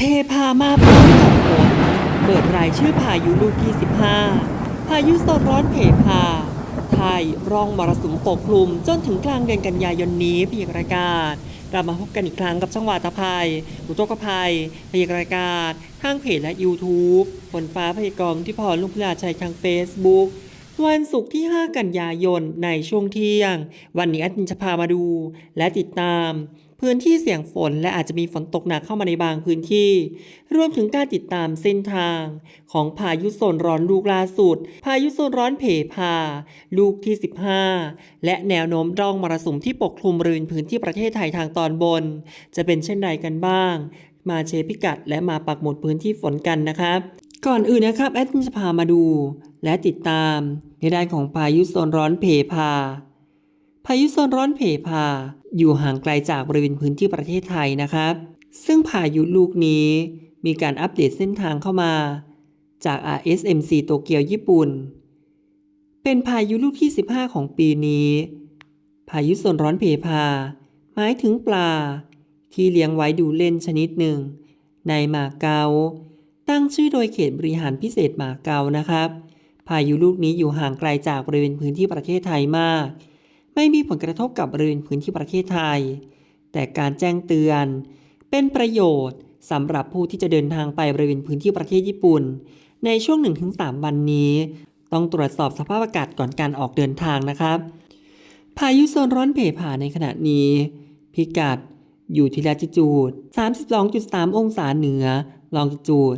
เพพามาพร้อมกับฝนเปิดรายชื่อพายุลูกที่ 15 พายุโซนร้อนเพพา ไทยร่องมรสุมปกคลุมจนถึงกลางเดือนกันยายนนี้พยากรณากาศกลับมาพบกันอีกครั้งกับช่องวาตาภัยอุทกภัย พยากรณ์ากาศทางเพจและ YouTube ฝนฟ้าพยากรณ์ที่พรลุงพลาชัยทาง Facebook วันศุกร์ที่ 5 กันยายนในช่วงเที่ยง วันนี้แอดมินจะพามาดู และติดตาม พื้นที่เสี่ยงฝนและอาจจะมีฝนตกหนักเข้ามาในบางพื้นที่ รวมถึงการติดตามเส้นทาง ของพายุโซนร้อนลูกล่าสุด พายุโซนร้อนเพพา ลูกที่ 15 และแนวโน้มร่องมรสุมที่ปกคลุมบริเวณพื้นที่ประเทศไทยทางตอนบน จะเป็นเช่นไรกันบ้าง มาเชพิกัด และมาปักหมุดพื้นที่ฝนกันนะครับก่อนอื่นนะครับแอดมินจะพามาดูและติดตามในด้านของพายุโซนร้อนเพพา พายุโซนร้อนเพพา อยู่ห่างไกลจากบริเวณพื้นที่ประเทศไทยนะครับ ซึ่งพายุลูกนี้มีการอัปเดตเส้นทางเข้ามา จาก RSMC โตเกียวญี่ปุ่น เป็นพายุลูกที่ 15 ของปีนี้ พายุโซนร้อนเพพา หมายถึงปลา ที่เลี้ยงไว้ดูเล่นชนิดหนึ่ง ในมาเกาตั้งชื่อโดยเขตบริหารพิเศษมาเกานะครับ พายุลูกนี้อยู่ห่างไกลจากบริเวณพื้นที่ประเทศไทยมาก ไม่มีผลกระทบกับบริเวณพื้นที่ประเทศไทย แต่การแจ้งเตือน เป็นประโยชน์สำหรับผู้ที่จะเดินทางไปบริเวณพื้นที่ประเทศญี่ปุ่น ในช่วง 1-3 วันนี้ ต้องตรวจสอบสภาพอากาศก่อนการออกเดินทางนะครับ พายุโซนร้อนเพผาในขณะนี้ พิกัดอยู่ที่ลาติจูด 32.3 องศาเหนือ ลองจิจูด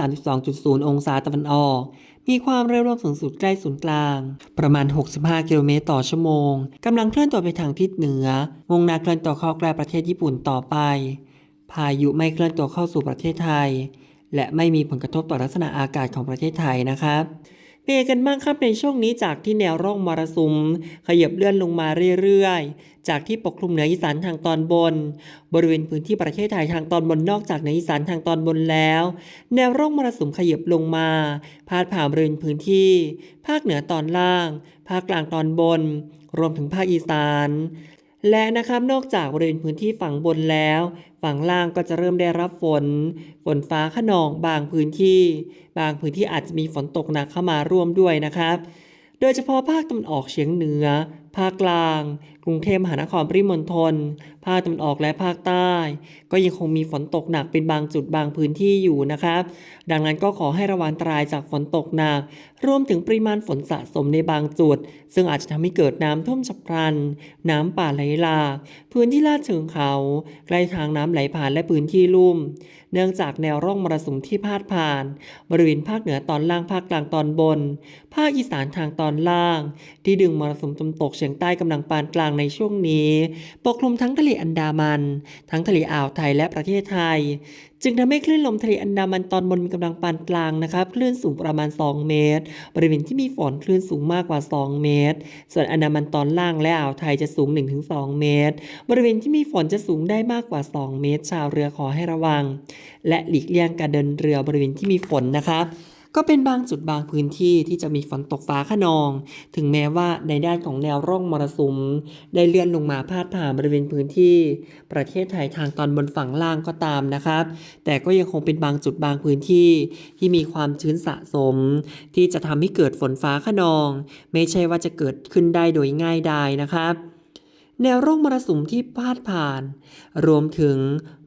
132.0 องศาตะวันออก มีความเร็วลมสูงสุดใกล้ศูนย์กลาง ประมาณ 65 กิโลเมตรต่อชั่วโมงกำลังเคลื่อนตัวไปทางทิศเหนือ มุ่งหน้าเคลื่อนตัวเข้าใกล้ประเทศญี่ปุ่นต่อไป พายุไม่เคลื่อนตัวเข้าสู่ประเทศไทย และไม่มีผลกระทบต่อลักษณะอากาศของประเทศไทยนะครับ เป็นกันบ้างครับในช่วงนี้จากที่แนวร่องมรสุม ขยับเลื่อนลงมาเรื่อยๆ จากที่ปกคลุมเหนืออีสานทางตอนบน บริเวณพื้นที่ประเทศไทยทางตอนบนนอกจากเหนืออีสานทางตอนบนแล้ว แนวร่องมรสุมขยับลงมา พาดผ่านบริเวณพื้นที่ ภาคเหนือตอนล่าง ภาคกลางตอนบน รวมถึงภาคอีสาน และนะครับนอกจากบริเวณพื้นที่ฝั่งบนแล้ว ฝั่งล่างก็จะเริ่มได้รับฝน ฝนฟ้าขนองบางพื้นที่ บางพื้นที่อาจจะมีฝนตกหนักเข้ามาร่วมด้วยนะครับ โดยเฉพาะภาคตะวันออกเฉียงเหนือ ภาคกลาง รุงเทพมหานครปริมณฑล ภาคตะวันออกและภาคใต้ ก็ยังคงมีฝนตกหนักเป็นบางจุดบางพื้นที่อยู่นะครับ ดังนั้นก็ขอให้ระวังตรายจากฝนตกหนัก รวมถึงปริมาณฝนสะสมในบางจุด ซึ่งอาจจะทำให้เกิดน้ำท่วมฉับพลัน น้ำป่าไหลหลากพื้นที่ลาดเชิงเขาใกล้ทางน้ำไหลผ่านและพื้นที่ลุ่ม เนื่องจากแนวร่องมรสุมที่พาดผ่าน บริเวณภาคเหนือตอนล่างภาคกลางตอนบน ภาคอีสานทางตอนล่าง ที่ดึงมรสุมตะวันตกเฉียงใต้กำลังปานกลางในช่วงนี้ปกคลุมทั้งทะเลอันดามัน ทั้งทะเลอ่าวไทยและประเทศไทย จึงทำให้คลื่นลมทะเลอันดามันตอนบนมีกำลังปานกลางนะครับคลื่นสูงประมาณ 2 เมตร บริเวณที่มีฝนคลื่นสูงมากกว่า 2 เมตร ส่วนอันดามันตอนล่างและอ่าวไทยจะสูง 1-2 เมตร บริเวณที่มีฝนจะสูงได้มากกว่า 2 เมตร ชาวเรือขอให้ระวัง และหลีกเลี่ยงการเดินเรือบริเวณที่มีฝนนะคะ ก็เป็นบางจุดบางพื้นที่ที่จะมีฝนตกฟ้าขนอง ถึงแม้ว่าในด้านของแนวร่องมรสุม ได้เลื่อนลงมาพาดผ่านบริเวณพื้นที่ ประเทศไทยทางตอนบนฝั่งล่างก็ตามนะครับ แต่ก็ยังคงเป็นบางจุดบางพื้นที่ที่มีความชื้นสะสม ที่จะทำให้เกิดฝนฟ้าขนอง ไม่ใช่ว่าจะเกิดขึ้นได้โดยง่ายดายนะครับ แนวร่องมรสุมที่พาดผ่าน รวมถึง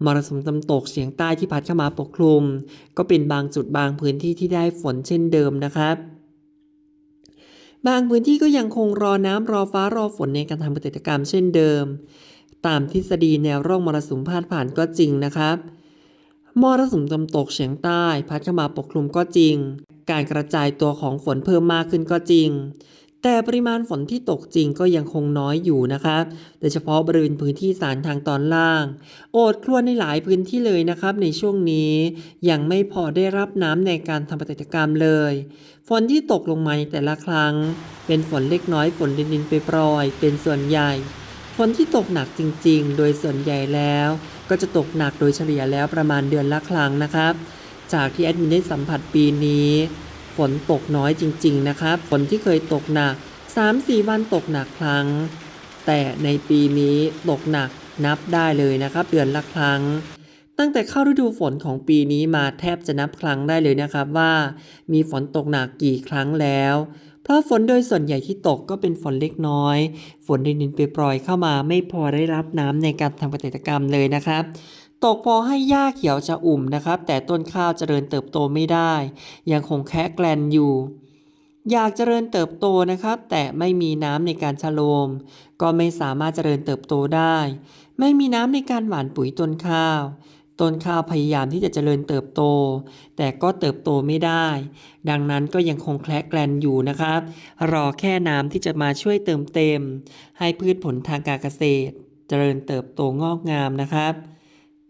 มรสุมตะวันตกเฉียงใต้ที่พัดเข้ามาปกคลุม ก็เป็นบางจุดบางพื้นที่ที่ได้ฝนเช่นเดิมนะครับ บางพื้นที่ก็ยังคงรอน้ำรอฟ้ารอฝนในการทำเกษตรกรรมเช่นเดิม ตามทฤษฎีแนวร่องมรสุมพาดผ่านก็จริงนะครับมรสุมตะวันตกเฉียงใต้พัดเข้ามาปกคลุมก็จริง การกระจายตัวของฝนเพิ่มมากขึ้นก็จริง แต่ปริมาณฝนที่ตกจริงก็ยังคงน้อยอยู่นะครับโดยเฉพาะบริเวณพื้นที่สารทางตอนล่าง โอดครวในหลายพื้นที่เลยนะครับในช่วงนี้ยังไม่พอได้รับน้ำในการทำเกษตรกรรมเลย ฝนที่ตกลงมาในแต่ละครั้ง เป็นฝนเล็กน้อยฝนดินๆไปปรอยเป็นส่วนใหญ่ฝนที่ตกหนักจริง ๆ โดยส่วนใหญ่แล้ว ก็จะตกหนักโดยเฉลี่ยแล้วประมาณเดือนละครั้งนะครับ จากที่แอดมินได้สัมผัสปีนี้ ฝนตกน้อยจริง ๆ นะครับ ฝนที่เคยตกหนัก 3-4 วันตกหนักครั้ง แต่ในปีนี้ตกหนักนับได้เลยนะครับ เดือนละครั้ง ตั้งแต่เข้าฤดูฝนของปีนี้มาแทบจะนับครั้งได้เลยนะครับว่า มีฝนตกหนักกี่ครั้งแล้ว เพราะฝนโดยส่วนใหญ่ที่ตกก็เป็นฝนเล็กน้อย ฝนในดินไปปล่อยเข้ามาไม่พอได้รับน้ำในการทำเกษตรกรรมเลยนะครับ ตกพอให้หญ้าเขียวจะอุ่มนะครับ แต่ต้นข้าวเจริญเติบโตไม่ได้ ยังคงแค่แกลนอยู่ อยากเจริญเติบโตนะครับ แต่ไม่มีน้ำในการชะโลม ก็ไม่สามารถเจริญเติบโตได้ ไม่มีน้ำในการหว่านปุ๋ยต้นข้าวต้นข้าวพยายามที่จะเจริญเติบโต แต่ก็เติบโตไม่ได้ ดังนั้นก็ยังคงแคละแกลนอยู่นะครับ รอแค่น้ำที่จะมาช่วยเติมเต็ม ให้พืชผลทางการเกษตร เจริญเติบโตงอกงามนะครับ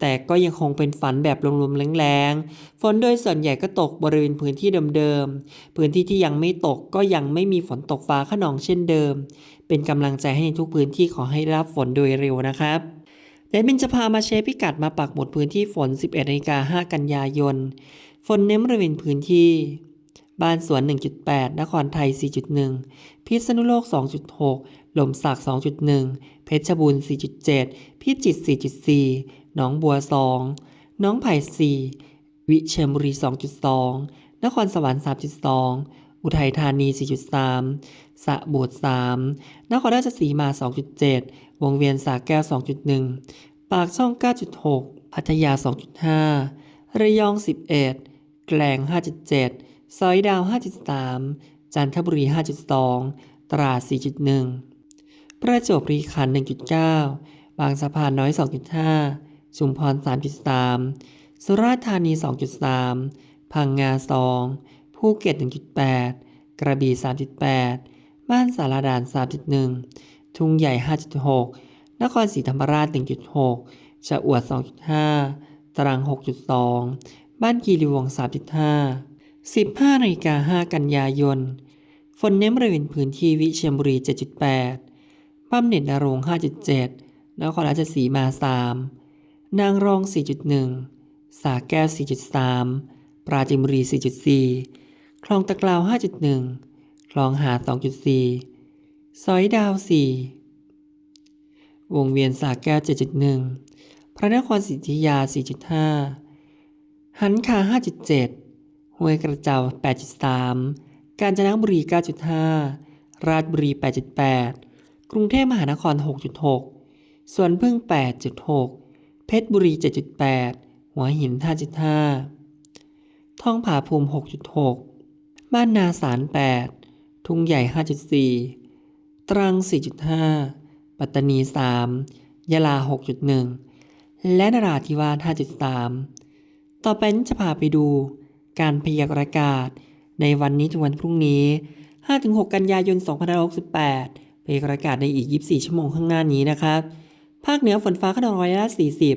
แต่ก็ยังคงเป็นฝันแบบลมๆแรงๆ ฝนโดยส่วนใหญ่ก็ตกบริเวณพื้นที่เดิมๆ พื้นที่ที่ยังไม่ตกก็ยังไม่มีฝนตกฟ้าขนองเช่นเดิม เป็นกำลังใจให้ในทุกพื้นที่ขอให้รับฝนโดยเร็วนะครับเดยวมินจะพามาเชฟพิกัดมาปักหมุดพื้นที่ฝน 11นาฬิกา5กันยายน ฝนเน้นบริเวณพื้นที่ บ้านสวน 1.8 นครไทย 4.1 พิษณุโลก 2.6หล่มสัก2.1 เพชรบูรณ์ 4.7 พิจิตร 4.4 หนองบัว2หน้องไผ่ 4 วิเชียรบุรี 2.2 นครสวรรค์ 3.2 อุทัยธานี 4.3สระโบด 3 นครราชสีมา 2.7 วงเวียนสาแก้ว 2.1 ปากช่อง 9.6 พัทยา 2.5 ระยอง 11 แกลง 5.7 ซอยดาว 5.3 จันทบุรี 5.2 ตราด 4.1 ประจวบรีขันธ์1.9บางสะพานน้อย 2.5 ชุมพร 3.3 สุราษฎร์ธานี 2.3 พังงา 2 ภูเก็ต 1.8 กระบี่ 3.8 บ้านสารดาน 3.1 ทุ่งใหญ่ 5.6 นครศรีธรรมราช 1.6 ชะอวด 2.5 ตรัง 6.2 บ้านคีรีวง 3.5 15นาฬิกา5กันยายน ฝนเน้นบริเวณพื้นที่วิเชียรบุรี 7.8 บ้ามเน็ตนรง 5.7 นครราชสีมา 3 นางรอง 4.1 สาแก้ว 4.3 ปราจินบุรี 4.4 คลองตะกราว 5.1 คลองหา 2.4ซอยดาว 4 วงเวียนสาแก้ว 7.1 พระนครศรีอยุธยา 4.5 หันคา 5.7 ห้วยกระเจ้า 8.3 กาญจนบุรี 9.5 ราชบุรี 8.8 กรุงเทพมหานคร 6.6 สวนพึ่ง 8.6 เพชรบุรี 7.8 หัวหิน 5.5ทองผาภูมิ 6.6 บ้านนาสาร 8 ทุ่งใหญ่ 5.4 ตรัง 4.5 ปัตตานี 3 ยะลา 6.1 และนราธิวาส 5.3 ต่อไปนี้จะพาไปดูการพยากรณ์อากาศ ในวันนี้ถึงวันพรุ่งนี้ 5-6 กันยายน 2568พยากรณ์อากาศในอีก 24 ชั่วโมงข้างหน้านี้นะครับ ภาคเหนือฝนฟ้าขนองร้อยละ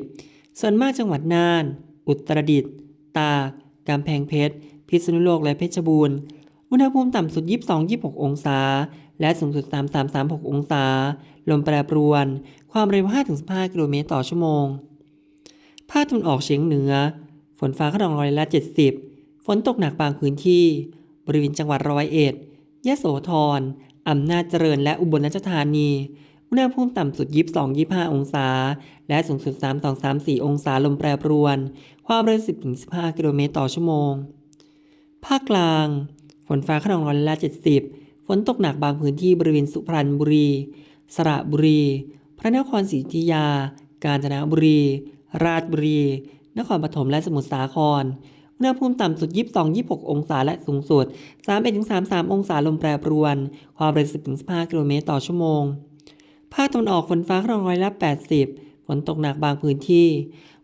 40 ส่วนมากจังหวัดน่าน อุตรดิตถ์ ตาก กำแพงเพชร พิษณุโลกและเพชรบูรณ์ อุณหภูมิต่ำสุด 22-26 องศา และสูงสุด 33-36 องศา ลมแปรปรวน ความเร็ว 5-15 กิโลเมตรต่อชั่วโมง ภาคตะวันออกเฉียงเหนือ ฝนฟ้าขนองร้อยละ 70 ฝนตกหนักบางพื้นที่ บริเวณจังหวัดร้อยเอ็ด ยะโสธร อำนาจเจริญและอุบลราชธานี อุณหภูมิต่ำสุด 22-25 องศา และสูงสุด 32-34 องศาลมแปรปรวน ความเร็ว 10-15 กิโลเมตรต่อชั่วโมง ภาคกลาง ฝนฟ้าขนองร้อยละ 70 ฝนตกหนักบางพื้นที่บริเวณสุพรรณบุรี สระบุรี พระนครศรีอยุธยา กาญจนบุรี ราชบุรี นครปฐมและสมุทรสาครอุณหภูมิต่ำสุด 22-26 องศาและสูงสุด 31-33 องศาลมแปรปรวน ความเร็ว 10-15 กิโลเมตรต่อชั่วโมง ภาคตะวันออกฝนฟ้าขนองร้อยละ 80 ฝนตกหนักบางพื้นที่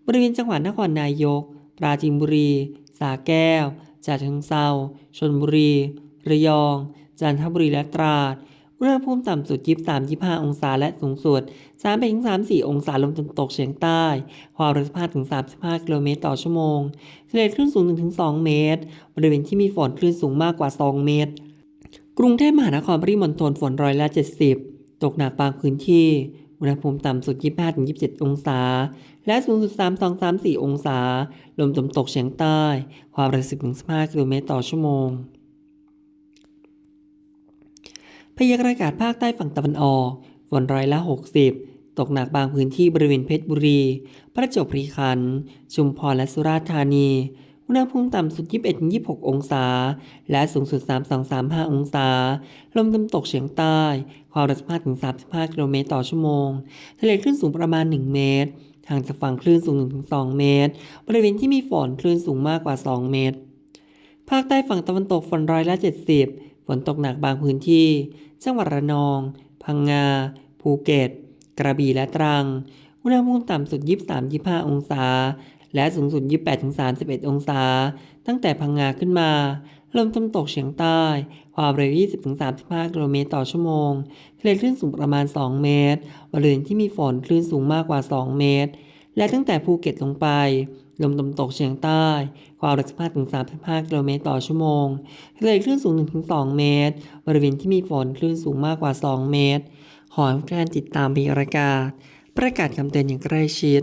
บริเวณจังหวัดนครนายก ปราจีนบุรีสระแก้วฉะเชิงเทราชลบุรี ระยอง จันทบุรีและตราดอุณหภูมิต่ำสุด 23-25 องศาและสูงสุด 3-34 องศาลมตะวันตกเฉียงใต้ ความเร็ว15-35 กิโลเมตรต่อชั่วโมงทะเลคลื่นสูง 1-2 เมตร บริเวณที่มีฝนคลื่นสูงมากกว่า 2 เมตร กรุงเทพมหานครปริมณฑลฝนร้อยละ 70 ตกหนักบางพื้นที่ อุณหภูมิต่ำสุด 25-27 องศา และสูงสุด 32-34 องศา ลมตะวันตกเฉียงใต้ ความเร็ว 10-15 กิโลเมตรต่อชั่วโมง พยากรณ์อากาศภาคใต้ฝั่งตะวันออกฝนร้อยละ 60ตตกหนักบางพื้นที่บริเวณเพชรบุรี ประจวบคีรีขันธ์ ชุมพรและสุราษฎร์ธานี อุณหภูมิต่ำสุด 21-26 องศา และสูงสุด 32-35 องศา ลมตะวันตกเฉียงใต้ ความเร็ว15-35 กิโลเมตรต่อชั่วโมง ทะเลคลื่นสูงประมาณ 1 เมตรห่างจากฝั่งคลื่นสูง 1-2 เมตร บริเวณที่มีฝนคลื่นสูงมากกว่า 2 เมตร ภาคใต้ฝั่งตะวันตกฝนร้อยละ 70 ฝนตกหนักบางพื้นที่ จังหวัดระนอง พังงา ภูเก็ต กระบี่และตรัง อุณหภูมิต่ำสุด 23-25 องศา และสูงสุด 28-31 องศา ตั้งแต่พังงาขึ้นมา ลมตะวันตกเฉียงใต้ ความเร็ว 20-35 กิโลเมตรต่อชั่วโมง ทะเลคลื่นสูงประมาณ 2 เมตร บริเวณที่มีฝนคลื่นสูงมากกว่า 2 เมตร และตั้งแต่ภูเก็ตลงไป ลมตะวันตกเฉียงใต้ ความเร็ว 15-35 กิโลเมตรต่อชั่วโมง ทะเลคลื่นสูง 1-2 เมตร บริเวณที่มีฝนคลื่นสูงมากกว่า 2 เมตร ขอให้กท่านติดตามมีรายการประกาศคำเตือนอย่างใกล้ชิด